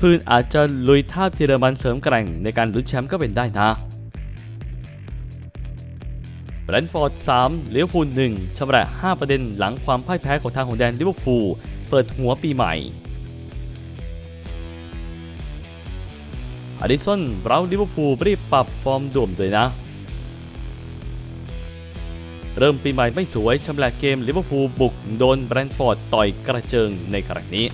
พื้นอาจจะลุยท่าบเยอรมันเสริมแกร่งในการลุ้นแชมป์ก็เป็นได้นะแบรนท์ฟอร์ด3ลิเวพูล1ชำระ 5 ประเด็นหลังความพ่ายแพ้ของทางของแดนลิเวอร์พูลเปิดหัวปีใหม่อดิสันเบราลิเวอร์พูลรีบปรับฟอร์มด่วนเลยนะ เริ่มปีใหม่ไม่สวยชำระเกมลิเวอร์พูลบุกโดนแบรนท์ฟอร์ดต่อยกระเจิงในครั้งนี้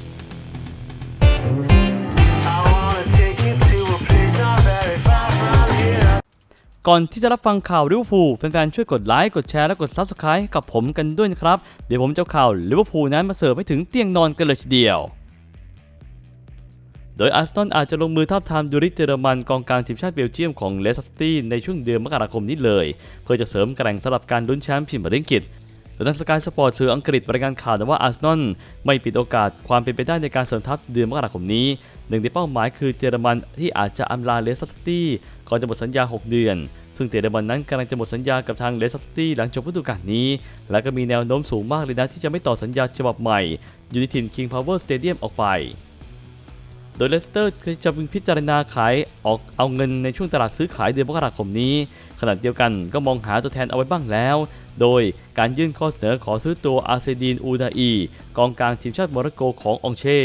ก่อนที่จะรับฟังข่าวลิเวอร์พูลแฟนๆช่วยกดไลค์กดแชร์และกด Subscribe กับผมกันด้วยนะครับ เดี๋ยวผมจะเอาข่าวลิเวอร์พูลนั้นมาเสิร์ฟให้ถึงเตียงนอนกันเลยทีเดียว โดยอาร์เซนอลอาจจะลงมือทาบทามดูริเจอร์มันกองกลางทีมชาติเบลเยียมของเลสเตอร์ซิตี้ในช่วงเดือนมกราคมนี้เลย เพื่อจะเสริมแกร่งสำหรับการลุ้นแชมป์พรีเมียร์ลีกอังก โดยทางสกายสปอร์ตสื่ออังกฤษรายงานข่าวว่าอาร์เซนอลไม่ปิดโอกาสความเป็นไปได้ในการเสริมทัพเดือนมกราคมนี้ หนึ่งในเป้าหมายคือเยอรมันที่อาจจะอำลาเลสเตอร์ซิตี้ก่อนจะหมดสัญญา 6 เดือน ซึ่งเยอรมันนั้นกำลังจะหมดสัญญากับทางเลสเตอร์ซิตี้หลังจบฤดูกาลนี้ และก็มีแนวโน้มสูงมากเลยนะที่จะไม่ต่อสัญญาฉบับใหม่อยู่ในถิ่นคิงพาวเวอร์สเตเดียมออกไป ดยเลสเตอร์จะพิจารณาขายออกเอาเงินในช่วงตลาดซื้อขายเดือนมกราคมนี้ ขณะเดียวกันก็มองหาตัวแทนเอาไว้บ้างแล้ว โดยการยื่นข้อเสนอขอซื้อตัวอาร์เซดีนอูดาอีกองกลางทีมชาติโมร็อกโกขององเช่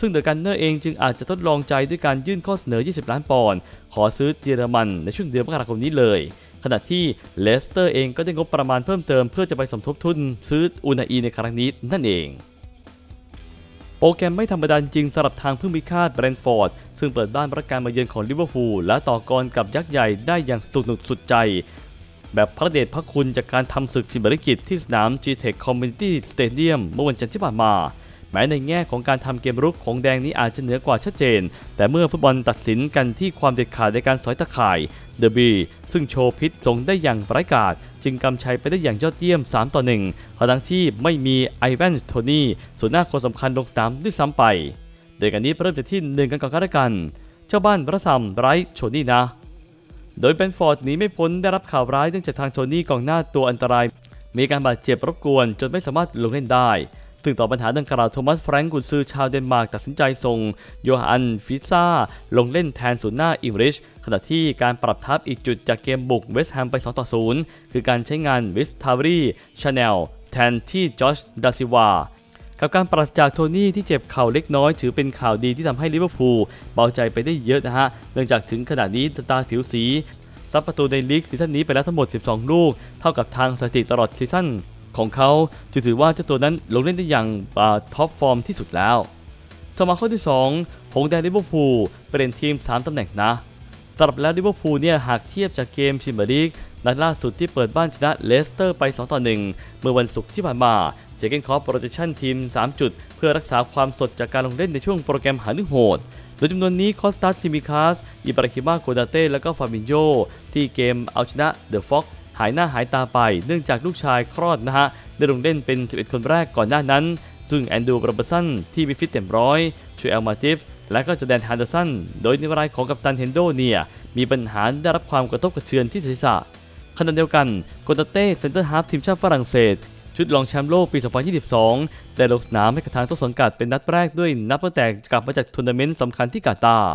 ซึ่งเดอะกันเนอร์เองจึงอาจจะทดลองใจด้วยการยื่นข้อเสนอ 20 ล้านปอนด์ขอซื้อเยอรมันในช่วงเดือนมกราคมนี้เลยขณะที่เลสเตอร์เองก็ได้งบประมาณเพิ่มเติมเพื่อจะไปสมทบทุนซื้ออูนาอีในครั้งนี้นั่นเอง โปรแกรมไม่ธรรมดาจริงสำหรับทางพึ่งพิฆาตแบรนท์ฟอร์ด ซึ่งเปิดบ้านประการมาเยือนของลิเวอร์พูลและต่อกรกับยักษ์ใหญ่ได้อย่างสุดหนุกสุดใจ แบบพระเดชพระคุณจากการทำศึกทีมบริกิจที่สนาม G-Tech Community Stadium เมื่อวันจันทร์ที่ผ่านมา แม้ในแง่ของการทำเกมรุกของแดงนี้อาจจะเหนือกว่าชัดเจน แต่เมื่อฟุตบอลตัดสินกันที่ความเด็ดขาดในการสอยตะข่ายเดอะบีซึ่งโชว์พิษส่งได้อย่างไร้กาศ จึงกำชัยไปได้อย่างยอดเยี่ยม 3 ต่อ1ขณะที่ไม่มีไอแวนโทนี่ส่วนหน้าคนสำคัญลงสนามด้วยซ้ำไปโดยกันนี้เริ่มจากที่หนึ่งกันก่อนก็แล้วกัน เจ้าบ้านพระซัมไรท์โชนี่นะ โดยเบนฟอร์ดหนีไม่พ้นได้รับข่าวร้ายเนื่องจากทางโทนี่กองหน้าตัวอันตราย มีการบาดเจ็บรบกวนจนไม่สามารถลงเล่นได้ ซึ่งต่อปัญหาดังกล่าวโทมัสแฟรงก์กุนซือชาวเดนมาร์กตัดสินใจส่งโยฮันฟิซ่าลงเล่นแทนศูนย์หน้าอิงริชขณะที่การปรับทับอีกจุดจากเกมบุกเวสต์แฮมไป 2 ต่อ 0 คือการใช้งานวิสทาวรีชาแนลแทนที่จอชดาซิวากับการปราศจากโทนี่ที่เจ็บเข่าเล็กน้อย ถือเป็นข่าวดีที่ทำให้ลิเวอร์พูลเบาใจไปได้เยอะนะฮะ เนื่องจากถึงขนาดนี้ตาผิวสีซับประตูในลีกซีซั่นนี้ไปแล้วทั้งหมด 12 ลูก เท่ากับทางสถิติตลอดซีซั่น ของเขาจึงถือว่าเจ้าตัวนั้นลงเล่นได้อย่างท็อปฟอร์มที่สุดแล้วต่อมาข้อที่ 2 หงแดงลิเวอร์พูลเป็นทีม 3 ตำแหน่งนะสำหรับแล้วลิเวอร์พูลเนี่ยหากเทียบจากเกมชิมเบอร์ลีกนัดล่าสุดที่เปิดบ้านชนะเลสเตอร์ไป 2 ต่อ 1 เมื่อวันศุกร์ที่ผ่านมาเจเกนคอร์ปโปรเจชั่นทีม 3 จุด เพื่อรักษาความสดจากการลงเล่นในช่วงโปรแกรมหาเรื่งโหดโดยจำนวนนี้คอสตัสซิมิคาสอิบราคิมาโกดาเต้และก็ฟาบินโยที่เกมเอาชนะเดอะฟ็อก หายหน้าหายตาไป เนื่องจากลูกชายคลอดนะฮะ ได้ลงเล่นเป็น 11 คนแรกก่อนหน้านั้น ซึ่งแอนดูโรเบอร์สันที่มีฟิตเต็มร้อยชูเอลมาติฟและก็จอแดนฮันเดอร์สัน โดยในรายของกัปตันเฮนโดเนี่ย มีปัญหาได้รับความกระทบกระเทือนที่ศีรษะขณะเดียวกันโกตาเต้เซนเตอร์ฮาฟทีมชาติฝรั่งเศส ชุดรองแชมป์โลกปี 2022 ได้ลงสนามให้กับทางต้นสังกัดเป็นนัดแรกด้วยนับตั้งแต่กลับมาจากทัวร์นาเมนต์สำคัญที่กาตาร์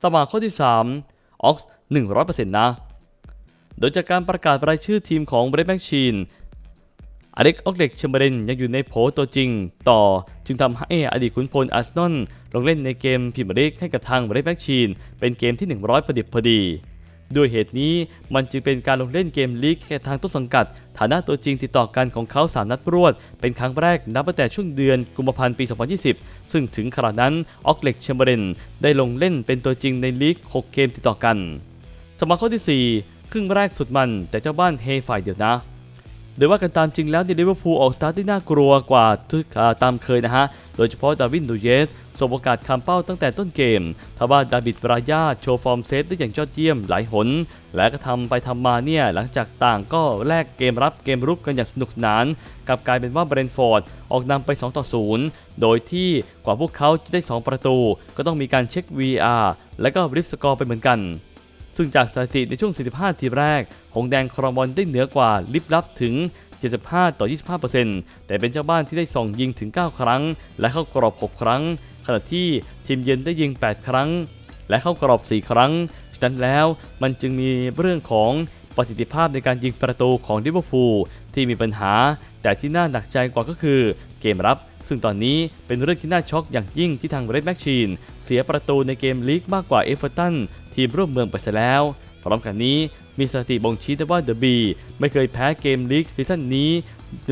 ต่อมาข้อที่ 3 ออกซ์100%นะ โดยจากการประกาศรายชื่อทีมของเบรดแมชชีนอเล็กออกเล็กเชมเบรนยังอยู่ในโผตัวจริง ต่อจึงทำให้อดีตขุนพลอาร์เซนอลลงเล่นในเกมพรีเมียร์ลีกให้กับทางเบรดแมชชีนเป็นเกมที่ 100พอดิบพอดี ด้วยเหตุนี้มันจึงเป็นการลงเล่นเกมลีกแค่ทางต้นสังกัด ฐานะตัวจริงติดต่อกันของเขา 3 นัดรวด เป็นครั้งแรกนับตั้งแต่ช่วงเดือนกุมภาพันธ์ปี 2020 ซึ่งถึงขณะนั้นออกเล็กเชมเบรนได้ลงเล่นเป็นตัวจริงในลีก 6 เกมติดต่อกัน สมาข้อที่ 4 ครึ่งแรกสุดมัน แต่เจ้าบ้านเฮฝ่ายเดียวนะ โดยว่ากันตามจริงแล้วในลิเวอร์พูลออกสตาร์ทได้น่ากลัวกว่าทุกตามเคยนะฮะ โดยเฉพาะดาวินดูเยสสบโอกาสคำเป้าตั้งแต่ต้นเกมทว่าดาบิดบรายาโชว์ฟอร์มเซฟได้อย่างยอดเยี่ยมหลายหน และก็ทำไปทำมาเนี่ยหลังจากต่างก็แลกเกมรับเกมรุกกันอย่างสนุกสนานกลับกลายเป็นว่าเบรนฟอร์ดออกนำไป 2 ต่อ 0 โดยที่กว่าพวกเขาจะได้ 2 ประตู ก็ต้องมีการเช็ค VR และก็ริฟสกอร์ไปเหมือนกัน ซึ่งจากสถิติในช่วง 45 ทีแรก หงแดงครองบอลได้เหนือกว่าลิบลับถึง 75 ต่อ 25%แต่เป็นเจ้าบ้านที่ได้ส่องยิงถึง 9 ครั้ง และเข้ากรอบ 6 ครั้ง ขณะที่ทีมเยือนได้ยิง 8 ครั้ง และเข้ากรอบ 4 ครั้ง ฉะนั้นแล้วมันจึงมีเรื่องของประสิทธิภาพในการยิงประตูของลิเวอร์พูลที่มีปัญหา แต่ที่น่าหนักใจกว่าก็คือ เกมรับ ซึ่งตอนนี้เป็นเรื่องที่น่าช็อกอย่างยิ่งที่ทางเรดแมชชีนเสียประตูในเกมลีกมากกว่าเอฟเวอร์ตัน ทีมร่วมเมืองไปซะแล้ว พร้อมกันนี้มีสถิติบ่งชี้ได้ว่าเดอะบีไม่เคยแพ้เกมลีกซีซั่นนี้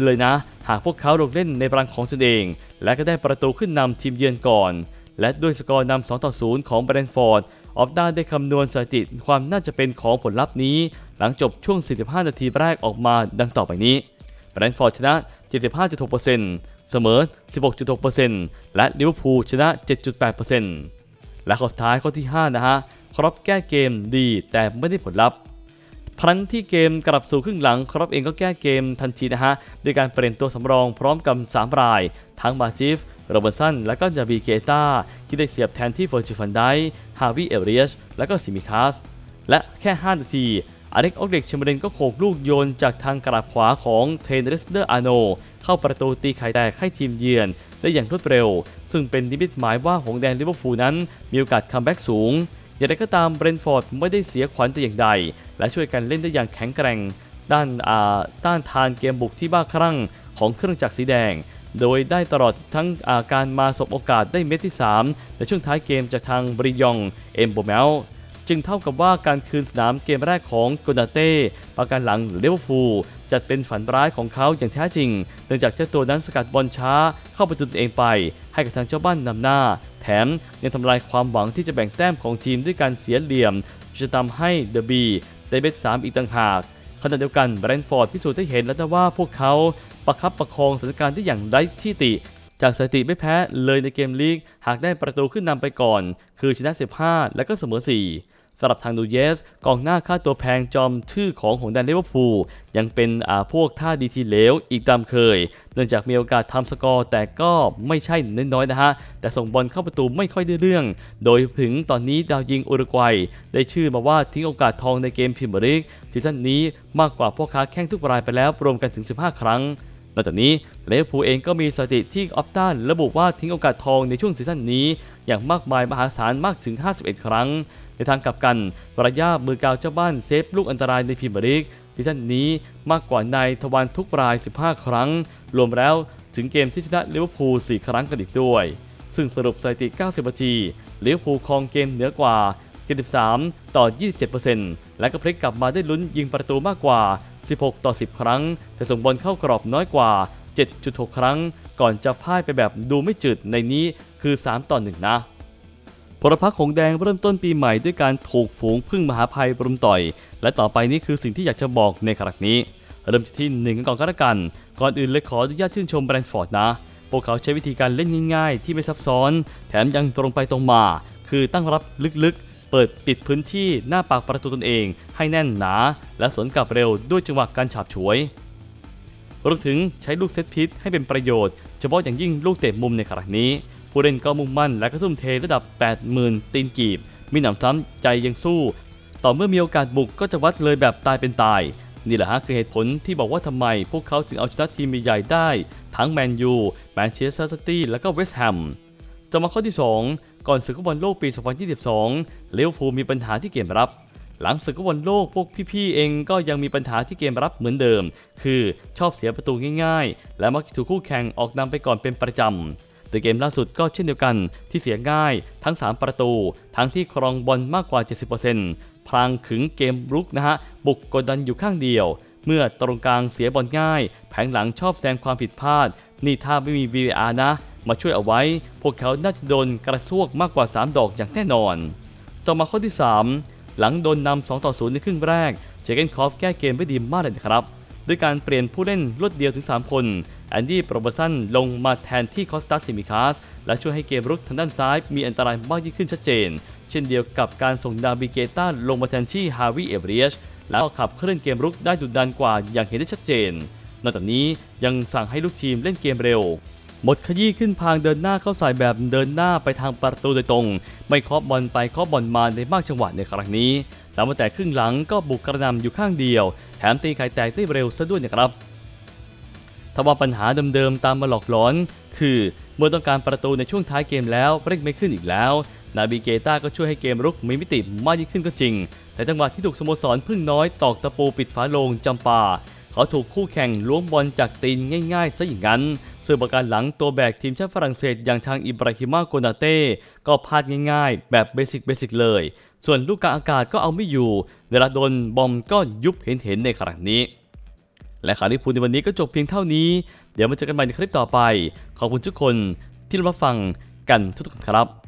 เลยนะ หากพวกเขาลงเล่นในรังของตนเอง และก็ได้ประตูขึ้นนำทีมเยือนก่อน และด้วยสกอร์นำ2ต่อ0ของแบรนท์ฟอร์ดออฟด้าได้คำนวณสถิติความน่าจะเป็นของผลลัพธ์นี้ หลังจบช่วง 45 นาทีแรกออกมาดังต่อไปนี้แบรนท์ฟอร์ดชนะ 75.6%เสมอ 16.6%และลิเวอร์พูลชนะ 7.8%และข้อสุดท้ายข้อที่ 5 นะฮะ ครอปแก้เกมดีแต่ไม่ได้ผลลัพธ์ครั้นที่เกมกลับสู่ครึ่งหลังครอปเองก็แก้เกมทันทีนะฮะด้วยการเปลี่ยนตัวสำรองพร้อมกับ3ราย ทั้งมาซิฟโรเบร์สันและก็จาบีเกตาที่ได้เสียบแทนที่เฟอร์จิฟันไดฮาวิเอเรียสและก็ซิมิคาสและแค่ 5 นาทีอเล็กออกเด็กเชมเบรนก็โขกลูกโยนจากทางกราบขวาของเทรนเรสเดอร์อาโน เข้าประตูตีไข่แตกให้ทีมเยือนได้อย่างรวดเร็ว ซึ่งเป็นนิมิตหมายว่าหงแดงลิเวอร์พูลนั้นมีโอกาสคัมแบ็กสูง อย่างไรก็ตามเบรนฟอร์ดไม่ได้เสียขวัญแต่อย่างใด และช่วยกันเล่นได้อย่างแข็งแกร่ง ด้านอาต้านทานเกมบุกที่บ้าคลั่งของเครื่องจักรสีแดง โดยได้ตลอดทั้งาการมาสบโอกาสได้เม็ดที่3ในช่วงท้ายเกมจากทางบริยองเอมโบเมลจึงเท่ากับว่าการคืนสนามเกมแรกของโกนาเต้ประการหลังหรือลิเวอร์พูลจะเป็นฝันร้ายของเขาอย่างแท้จริง เนื่องจากเจ้าตัวนั้นสกัดบอลช้าเข้าประตูเองไป ให้กับทางเจ้าบ้านนำหน้า มยังทำลายความหวังที่จะแบ่งแต้มของทีมด้วยการเสียเหลี่ยมจะทำให้เดอะบีได้เบ็ดสามอีกต่างหากขณะเดียวกันแบรนท์ฟอร์ดพิสูจน์ได้เห็นแล้วนะว่าพวกเขาประคับประคองสถานการณ์ได้อย่างไร้ที่ติ จากสถิติไม่แพ้เลยในเกมลีก หากได้ประตูขึ้นนำไปก่อน คือชนะ 15 และก็เสมอ 4 สำหรับทางดูเยสกองหน้าค่าตัวแพงจอมชื่อของหงแดนเลเวอร์พูลยังเป็นอาพวกท่าดีทีเหลวอีกตามเคย เนื่องจากมีโอกาสทำสกอร์ แต่ก็ไม่ใช่น้อยๆนะฮะ แต่ส่งบอลเข้าประตูไม่ค่อยได้เรื่อง โดยถึงตอนนี้ดาวยิงอุรุกวัย ได้ชื่อมาว่าทิ้งโอกาสทองในเกมพรีเมียร์ลีกซีซั่นนี้มากกว่าพ่อค้าแข้งทุกรายไปแล้วรวมกันถึง 15 ครั้งนอกจากนี้เลเวอร์พูลเองก็มีสถิติที่ออฟตันระบุว่าทิ้งโอกาสทองในช่วงซีซั่นนี้ อย่างมากมายมหาศาลมากถึง 51 ครั้ง ในทางกลับกันวรยามือกาวเจ้าบ้านเซฟลูกอันตรายในพรีเมียร์ลีกซีซั่นนี้มากกว่าในทวารทุกราย 15 ครั้ง รวมแล้วถึงเกมที่ชนะลิเวอร์พูล 4 ครั้งกันอีกด้วย ซึ่งสรุปสถิติ 90 นาทีลิเวอร์พูลครองเกมเหนือกว่า 73 ต่อ 27%และก็พลิกกลับมาได้ลุ้นยิงประตูมากกว่า 16 ต่อ 10 ครั้ง แต่ส่งบอลเข้ากรอบน้อยกว่า 7.6 ครั้ง ก่อนจะพ่ายไปแบบดูไม่จืดในนี้คือ 3 ต่อ 1 นะ พลพรรคหงแดงเริ่มต้นปีใหม่ด้วยการถูกฝูงพึ่งมหาภัยรุมต่อย และต่อไปนี้คือสิ่งที่อยากจะบอกในครั้งนี้ เริ่มจากที่หนึ่งกันก่อนก็แล้วกัน ก่อนอื่นเลยขออนุญาตชื่นชมแบรนด์ฟอร์ดนะ พวกเขาใช้วิธีการเล่นง่ายๆ ที่ไม่ซับซ้อน แถมยังตรงไปตรงมา คือตั้งรับลึกๆ เปิดปิดพื้นที่หน้าปากประตูตนเอง ให้แน่นหนา และสวนกลับเร็วด้วยจังหวะการฉาบฉวยรวมถึงใช้ลูกเซตพิษให้เป็นประโยชน์ เฉพาะอย่างยิ่งลูกเตะมุมในครั้งนี้ ผู้เล่นก็มุ่งมั่นและก็ทุ่มเทระดับ 80,000 ตีนกีบ มีหนำซ้ำใจยังสู้ ต่อเมื่อมีโอกาสบุกก็จะวัดเลยแบบตายเป็นตาย นี่แหละฮะคือเหตุผลที่บอกว่าทำไม พวกเขาถึงเอาชนะทีมใหญ่ได้ ทั้งแมนยูแมนเชสเตอร์ซิตี้และก็เวสต์แฮมจะมาข้อที่ 2 ก่อนศึกฟุตบอลโลกปี 2022ลิเวพูมีปัญหาที่เกมรับหลังศึกบอลโลกพวกพี่ๆเองก็ยังมีปัญหาที่เกมรับเหมือนเดิม คือชอบเสียประตูง่ายๆ และมักถูกคู่แข่งออกนำไปก่อนเป็นประจำ แต่เกมล่าสุดก็เช่นเดียวกันที่เสียง่ายทั้ง 3 ประตู ทั้งที่ครองบอลมากกว่า 70%พลางขึงเกมรุกนะฮะ บุกกดดันอยู่ข้างเดียว เมื่อตรงกลางเสียบอลง่าย แผงหลังชอบแซงความผิดพลาด นี่ถ้าไม่มี VAR นะ มาช่วยเอาไว้ พวกเขาน่าจะโดนกระซวกมากกว่า 3 ดอกอย่างแน่นอน ต่อมาข้อที่ 3 หลังโดนนำ2ต่อ0ในครึ่งแรกเจเกนคอฟแก้เกมไว้ดีมากเลยนะครับ ด้วยการเปลี่ยนผู้เล่นรวดเดียวถึง 3 คน แอนดี้โปรเบอร์สันลงมาแทนที่คอสตาซิมิคาส และช่วยให้เกมรุกทางด้านซ้ายมีอันตรายมากยิ่งขึ้นชัดเจน เช่นเดียวกับการส่งดาบิเกต้าลงมาแทนที่ฮาวิเอเบรียชแล้วขับเคลื่อนเกมรุกได้ดุดันกว่าอย่างเห็นได้ชัดเจน นอกจากนี้ยังสั่งให้ลูกทีมเล่นเกมเร็ว หมดขยี้ขึ้นพางเดินหน้าเข้าใส่แบบเดินหน้าไปทางประตูโดยตรง ไม่เคาะบอลไปเคาะบอลมาในมากจังหวะในครั้งนี้แต่มาแต่ครึ่งหลังก็บุกกระนำอยู่ข้างเดียว แถมตีไข่แตกได้เร็วซะด้วยนะครับทว่าปัญหาเดิมๆตามมาหลอกหลอน คือเมื่อต้องการประตูในช่วงท้ายเกมแล้วเร่งไม่ขึ้นอีกแล้ว นาบิเกต้าก็ช่วยให้เกมรุกมีมิติมากยิ่งขึ้นก็จริง แต่จังหวะที่ถูกสโมสรพึ่งน้อยตอกตะปูปิดฝาโลงจำปา เขาถูกคู่แข่งล้วงบอลจากตีนง่ายๆซะอย่างนั้น ซึ่งประการหลังตัวแบกทีมชาติฝรั่งเศสอย่างทางอิบราฮิมาโกนาเต้ก็พลาดง่ายๆ แบบเบสิกเบสิกเลย ส่วนลูกกลางอากาศก็เอาไม่อยู่เวลาโดนบอมก็ยุบเห็นๆในครั้งนี้ และข่าวที่พูดในวันนี้ก็จบเพียงเท่านี้ เดี๋ยวมาเจอกันใหม่ในคลิปต่อไป ขอบคุณทุกคนที่รับฟังกันทุกคนครับ